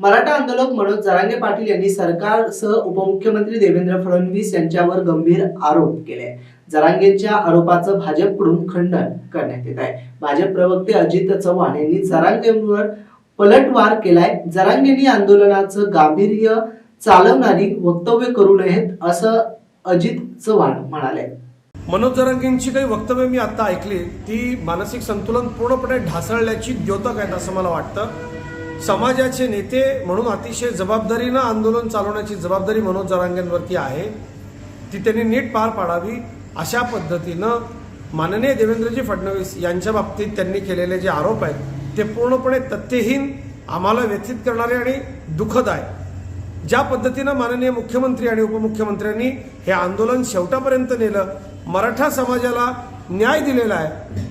मराठा आंदोलक मनोज जरांगे पाटील यांनी सरकारसह उपमुख्यमंत्री देवेंद्र फडणवीस यांच्यावर गंभीर आरोप केले. जरांगेंच्या आरोपाचं भाजपकडून खंडन करण्यात येत आहे. भाजप प्रवक्ते अजित चव्हाण यांनी जरांगेंवर पलटवार केलाय. जरांगेंनी आंदोलनाचं गांभीर्य चालवणारी वक्तव्य करू नयेत असं अजित चव्हाण म्हणाले. मनोज जरांगेंची काही वक्तव्य मी आता ऐकली ती मानसिक संतुलन पूर्णपणे ढासळल्याची द्योतक आहेत असं मला वाटतं. समाजाचे नेते म्हणून अतिशय जबाबदारीनं आंदोलन चालवण्याची जबाबदारी मनोज जरांगेंवरती आहे. ती त्यांनी नीट पार पाडावी अशा पद्धतीनं माननीय देवेंद्रजी फडणवीस यांच्या बाबतीत त्यांनी केलेले जे आरोप आहेत ते पूर्णपणे तथ्यहीन आम्हाला व्यथित करणारे आणि दुःखद आहे ज्या पद्धतीनं माननीय मुख्यमंत्री आणि उपमुख्यमंत्र्यांनी हे आंदोलन शेवटापर्यंत नेलं मराठा समाजाला न्याय दिलेला आहे.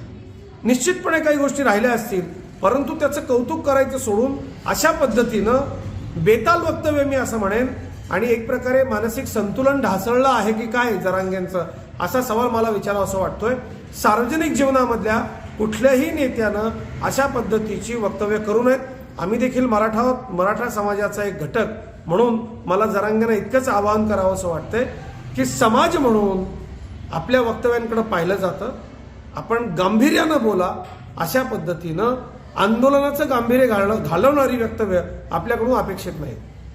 निश्चितपणे काही गोष्टी राहिल्या असतील परंतु त्याचं कौतुक करायचं सोडून अशा पद्धतीनं बेताल वक्तव्य मी असं म्हणेन. आणि एक प्रकारे मानसिक संतुलन ढासळलं आहे की काय जरांगेंचं असा सवाल मला विचारावा असं वाटतोय. सार्वजनिक जीवनामधल्या कुठल्याही नेत्यानं अशा पद्धतीची वक्तव्य करू नयेत. आम्ही देखील मराठा मराठा समाजाचा एक घटक म्हणून मला जरांगेनं इतकंच आवाहन करावं असं वाटतंय की समाज म्हणून आपल्या वक्तव्यांकडे पाहिलं जातं. आपण गांभीर्यानं बोला अशा पद्धतीनं आंदोलनाचं गांभीर्य घाल घालवणारी वक्तव्य आपल्याकडून अपेक्षित नाही.